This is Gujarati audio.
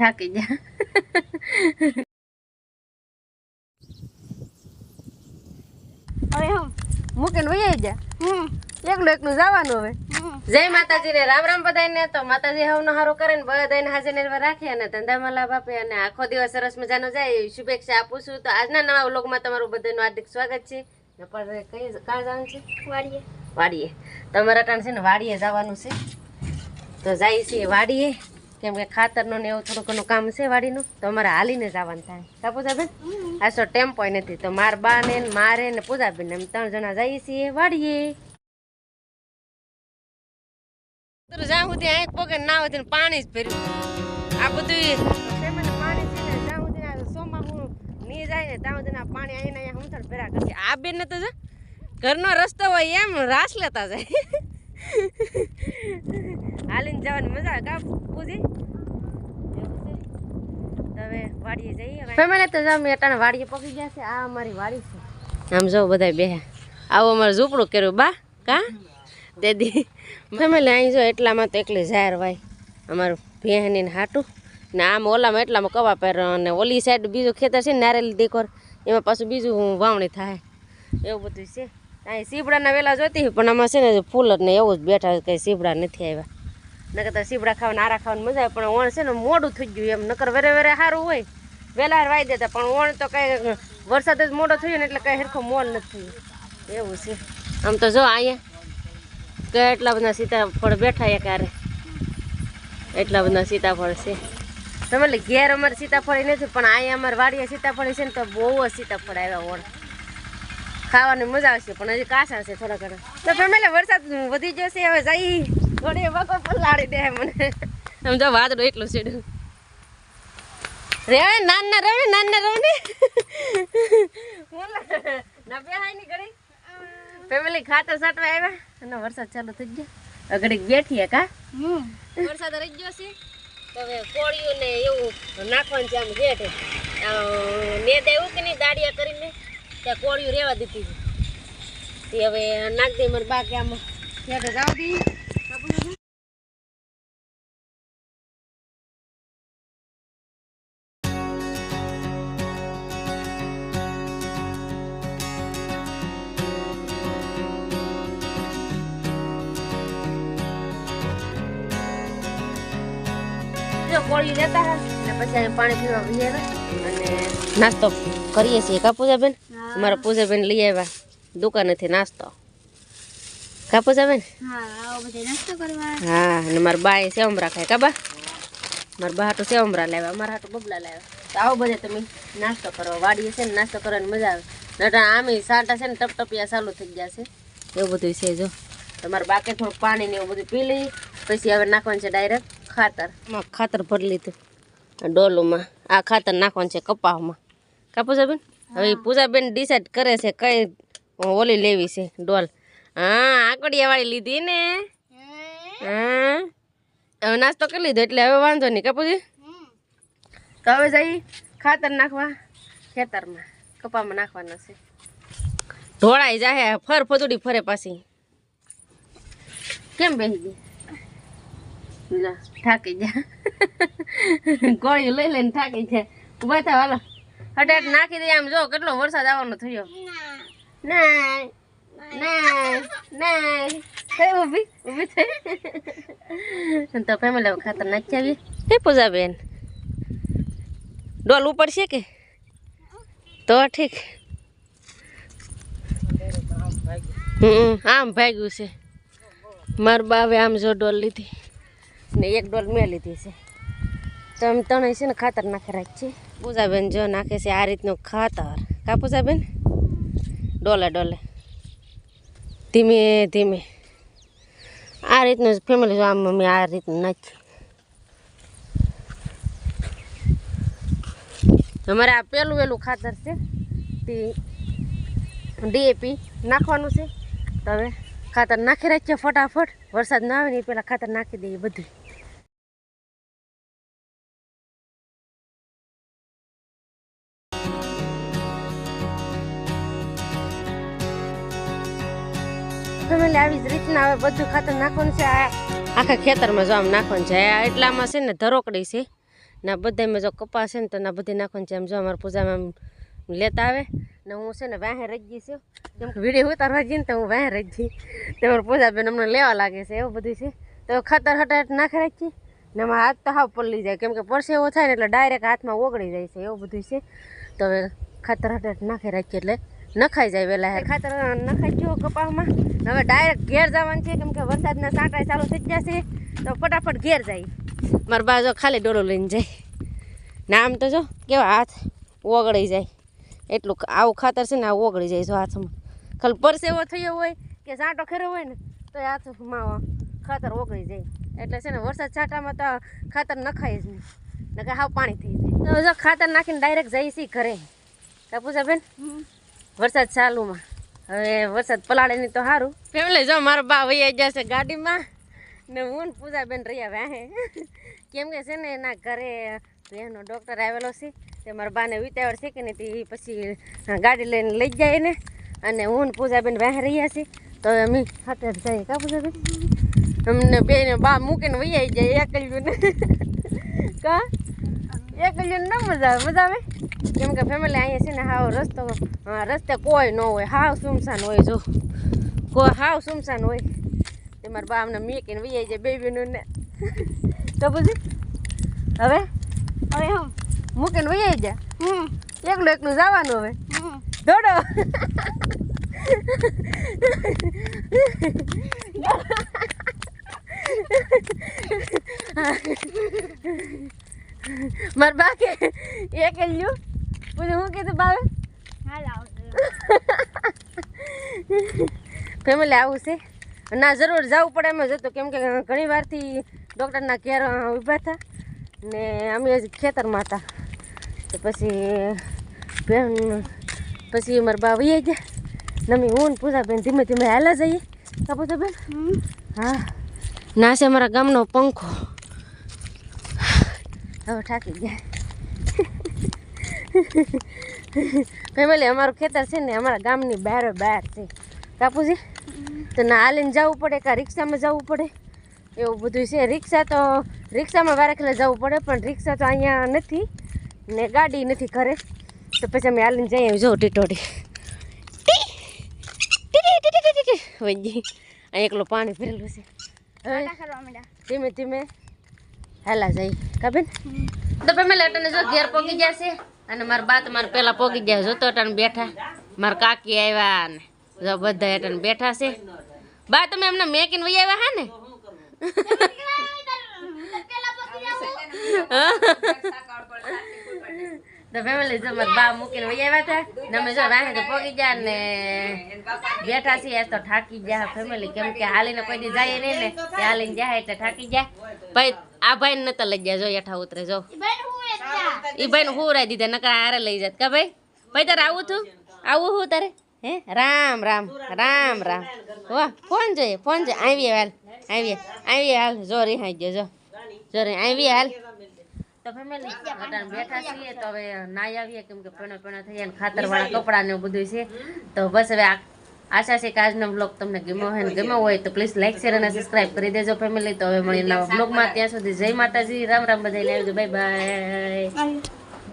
થાકી જા હવે હું મૂકીને વહી જા. એકલું એકલું જવાનું હવે. જય માતાજી ને રામ રામ બધાને તો માતાજી હવનો હારો કરે ને બધાને હાજર રાખે અને ધંધામાં લાભ આપે અને આખો દિવસ સરસ મજાનો જાય શુભેચ્છા આપું છું. તો આજના નવા વ્લોગમાં તમારું બધાનું હાર્દિક સ્વાગત છે. પણ કઈ કાં જવાનું છે? વાડીએ. વાડીએ. તમારા ટાણ છે ને વાડીએ જવાનું છે. તો જાય છે વાડીએ. કેમ કે ખાતરનો ને એવું થોડું ઘણું કામ છે વાડીનું તો અમારે હાલીને જવાનું થાય. કા પૂજાબેન? આ તો ટેમ્પો નથી તો માર બા ને મારે ને પૂજાબેન એમ ત્રણ જણા જઈએ છીએ વાડીએ. જ્યાં સુધી આંખ પગે ના હોય પાણી જ ભર્યું. આ બધું પાણી છે ને જ્યાં સુધી સોમાં હું ની જાય ને ત્યાં સુધી પાણી આવીને અહીંયા હમથડ ભેરા કરશે. આ બેન ને તો ઘરનો રસ્તો હોય એમ રાસ લેતા જાય. હાલીને જવાની મજા આવે. કા પૂજી? હવે વાડીએ જઈએ. ફેમિલી તો જામ અટાણે વાડીએ પકી ગયા છે. આ અમારી વાડી છે. આમ જો બધા બે આવું અમારે ઝૂંપડું કર્યું. બા કા? દેદી ફેમિલી અહીં જો એટલામાં તો એકલી જાહેર વાય. અમારું ભેહની ને હાટું. ને આમ ઓલામાં એટલામાં કવા પહેર અને ઓલી સાઈડ બીજું ખેતર છે નારેલી દેખોર એમાં પાછું બીજું વાવણી થાય. એવું બધું છે. અહીં સીબડાના વેલા જોતી પણ આમાં છે ને ફૂલ જ ને એવું જ બેઠા કંઈ સીબડા નથી આવ્યા. નકર તો સીબડા ખાવાના આરા ખાવાની મજા આવે, પણ ઓણ છે ને મોડું થઈ ગયું એમ. નકર વેરે વેરે સારું હોય. વહેલા વાઈ દેતા, પણ ઓણ તો કંઈ વરસાદ જ મોડો થયો ને એટલે કંઈ હરખો મોલ નથી એવું છે. આમ તો જો અહીંયા કેટલા બધા સીતાફળ બેઠા એક આરે એટલા બધા સીતાફળ છે. તમે એટલે ઘેર અમારે સીતાફળ નથી, પણ અહીંયા અમારે વાડીએ સીતાફળ છે ને તો બહુ જ સીતાફળ આવ્યા ઓણ ખાવાની મજા આવશે, પણ હજી કાસા છે થોડા ઘણા. તો ફેમિલી, વરસાદ વધી જશે હવે જઈ થોડી વખત પલાળી દે મને. આમ જો વાદળું એટલું સીડું રે નાના રવે નાના રવે. ને ના બે હાઈ ની ઘડી. ફેમિલી ખાતર સાટવા આવ્યા. અને વરસાદ ચાલુ થઈ ગયો. ઘડીક બેઠીએ કા? વરસાદ રહી ગયો છે. તો હવે કોળિયું ને એવું નાખવાનું છે આમ જેઠે. ને દેવું કે નહીં દાડિયા કરીને ત્યાં કોળિયું રેવા દીધી હવે નાખ દે મને બાકી આમ. જેઠે જવા દી. કોળી લેતા હા ને પછી પાણી પીવા લઈ અને નાસ્તો કરીએ છીએ કા પૂજાબેન? અમારા પૂજાબેન લઈ આવ્યા. દુકાનેથી નાસ્તો. કા પૂજાબેન? હા આવો નાસ્તો કરવા. હા અને મારા બાએ સેવમરા ખાય કા બા? મારા બા હાટું સેવમરા લાવ્યા અમારા હાટું બબલા લાવ્યા. તો આવો બધે તમે નાસ્તો કરો. વાડીએ છે ને નાસ્તો કરવાની મજા આવે. નટા આમે સાંટા છે ને ટપટપિયા ચાલુ થઈ ગયા છે. એવું બધું છે જો. તમારે બાકી થોડુંક પાણી ને એવું બધું પી લઈ. પછી હવે નાખવાનું છે ડાયરેક્ટ. ખાતર. ખાતર ભરી લીધું. ડોલોમાં. આ ખાતર નાખવાનું છે કપાસમાં. કા પૂજાબેન? હવે પૂજાબેન ડિસાઈડ કરે છે કઈ ઓલી લેવી છે ડોલ. હા આકડિયા વાળી લીધી ને? હા? હવે નાસ્તો કરી લીધો એટલે હવે વાંધો નહીં. કપૂજી તો હવે જઈ ખાતર નાખવા ખેતરમાં. કપામાં નાખવાના છે. ઢોળાઈ જાહે ફર ફદુડી ફરે પાછી. કેમ બેસી ગઈ? થાકી જા ગોળીઓ લઈ લઈને થાકી જાય ઊભા હાલો હટાટ નાખી દઈએ આમ જો કેટલો વરસાદ આવવાનો થયો ના ના ના થઈ ઊભી ઊભી થઈ તો ફેમિલી ખાતર નાખી આવીએ હે પૂજા બેન ડોલ કે તો ઠીક હમ આમ ભાગ્યું છે મારા બાવે આમ જો ડોલ લીધી ને એક ડોલ મેં લીધી છે. તો આમ ત્રણેય છે ને ખાતર નાખી રાખીએ. પૂજાબેન જો નાખે છે આ રીતનું ખાતર. કા પૂજાબેન? ડોલે ડોલે. ધીમે ધીમે. આ રીતનું ફેમિલી જો આમ મમ્મી આ રીતનું નાખી અમારે આ પેલું વહેલું ખાતર છે, તે ડીએપી નાખવાનું છે. તો હવે ખાતર નાખી રાખીએ ફટાફટ. વરસાદ ના આવે ને એ પહેલાં ખાતર નાખી દઈએ બધું રીતના હવે બધું ખાતર નાખવાનું છે. આખા ખેતરમાં જો આમ નાખવાનું છે. એટલામાં છે ને ધરોકડી છે. ને બધામાં જો કપાસ છે ને તો ના બધી નાખવાનું છે. એમ જો અમારા પૂજામાં આમ લેતા આવે. ને હું છે ને વાહે રહી ગઈ છું. કેમ કે વીડિયો ઉતારવા જઈને તો હું વાહે રહી ગઈ. પૂજા બેન અમને લેવા લાગે છે એવું બધું છે. તો ખાતર હટાટ નાખી રાખી. ને મારા હાથ તો હાવ પલળી જાય. કેમ કે પરસેવો થાય ને એટલે ડાયરેક્ટ હાથમાં ઓગળી જાય છે એવું બધું છે. તો હવે ખાતર હટાટ નાખી રાખીએ એટલે નખાઈ જાય વહેલા હે ખાતર નખાઈ ગયો કપાસમાં. હવે ડાયરેક્ટ ઘેર જવાનું છે કેમ કે વરસાદના સાંટા ચાલુ થઈ છે તો ફટાફટ ઘેર જાય. મારા બા જો ખાલી ડોલો લઈને જાય. નામ તો જો કેવા હાથ ઓગળી જાય. એટલું આવું ખાતર છે ને આવું ઓગળી જાય જો હાથમાં. ખાલી પરસેવો થયો હોય કે સાંટો ખેરો હોય ને તો એ હાથમાં ખાતર ઓગળી જાય. એટલે છે ને વરસાદ છાંટામાં તો ખાતર નખાય જ નહીં. નકર હાવ પાણી થઈ જાય. તો જો ખાતર નાખીને ડાયરેક્ટ જઈ સી ઘરે પૂજા બેન વરસાદ ચાલુમાં. હવે વરસાદ પલાળે નહીં તો સારું ફેમિલી, જો મારા બા વૈયા જશે ગાડીમાં ને હું ને પૂજાબેન રહ્યા વાહે કેમ કે છે ને એના ઘરે એનો ડૉક્ટર આવેલો છે. તે મારા બાને વિતાવર છે કે નહીં પછી ગાડી લઈને લઈ જાય ને અને હું ને પૂજાબેન વાહે રહ્યા છે. તો અમે સાથે જઈએ. કા પૂજાબેન? અમને બેને બા મૂકીને વૈયા જાય એકલ્યું ને. કા? એકલ્યું ના મજા આવે મજા આવે? કેમ કે ફેમિલી અહીંયા છે ને હાવ રસ્તો રસ્તે કોઈ ન હોય હાવ સુમસાન હોય જો. કોઈ હાવ સુમસાન હોય. તે મારા બા અમને મીકીને વૈયા જાય બેબીનું ને. તો પછી? હવે? હવે હું? મૂકીને વૈયા જા? એકલું એકલું જવાનું હવે? દોડો. માર બા કે એક લ્યું. પછી હું કીધું બાવે. ફેમિલી આવું છે. ના જરૂર જવું પડે એમ જ હતું. કેમ કે ઘણી વારથી ડૉક્ટરના ઘેર ઊભા હતા. ને અમે હજી ખેતરમાં હતા. તો પછી બેન પછી મારા બા વહી ગયા. નમી હું પૂજા બેન ધીમે ધીમે હાલા જઈએ. કા પૂજા બેન. હા. ના છે અમારા ગામનો પંખો. હવે થાકી ગયા ફેમિલી અમારું ખેતર છે ને અમારા ગામની બહાર બહાર છે કાપુજી તો ના હાલીને જવું પડે કાં રિક્ષામાં જવું પડે એવું બધું છે રિક્ષા તો રિક્ષામાં વારેખલે જવું પડે પણ રિક્ષા તો અહીંયા નથી ને ગાડી નથી ઘરે તો પછી અમે હાલીને જઈએ જો ટીટોડી વજી અહીં એકલું પાણી ભરેલું છે ધીમે ધીમે હાલા જઈ. કાબેન તો ફેમિલી અટાને જો ઘેર પોગી ગયા છે અને મારા બા તો મારા પેલા પોગી ગયા જો તો બેઠા. મારા કાકી આવ્યા ને જો બધા અટાને બેઠા છે. બા તમે એમને મેકીને વહી આવ્યા હા ને? તો ફેમિલી જો મારા બા મૂકીને વહી આવ્યા હતા ને અમે જો રાહે તો પોગી ગયા ને બેઠા છીએ. તો થાકી ગયા. ફેમિલી કેમ કે હાલીને કોઈ દી જાય નહીં ને. હાલીને જાય એટલે થાકી ગયા. ભાઈ આ ભાઈ ને નતા લઈ ગયા જો હેઠા ઉતરે જો. ઈ ભાઈ ને હુરાઈ દીધા નકર હારે લઈ જાત. કા ભાઈ? ભાઈ તારે આવું છું આવું હું તારે? હે? રામ રામ રામ રામ. વાહ ફોન જોઈએ ફોન જોઈએ. આવીએ હાલ આવીએ આવીએ હાલ. જો રિહાઈ ગયો જો. જો રે આવીએ હાલ. તો ફેમિલી બેઠા છીએ તો હવે નાઈ આવીએ કેમ કે પેણો પેણો થઈ જાય ખાતર વાળા કપડા ને બધું છે. તો બસ હવે આ- આશા છે કે આજનો બ્લોગ તમને ગમ્યો હોય ને ગમ્યો હોય તો પ્લીઝ લાઈક શેર અને સબસ્ક્રાઈબ કરી દેજો ફેમિલી તો હવે મળી નવા બ્લોગમાં ત્યાં સુધી જય માતાજી. રામ રામ બધાને આવજો. Bye bye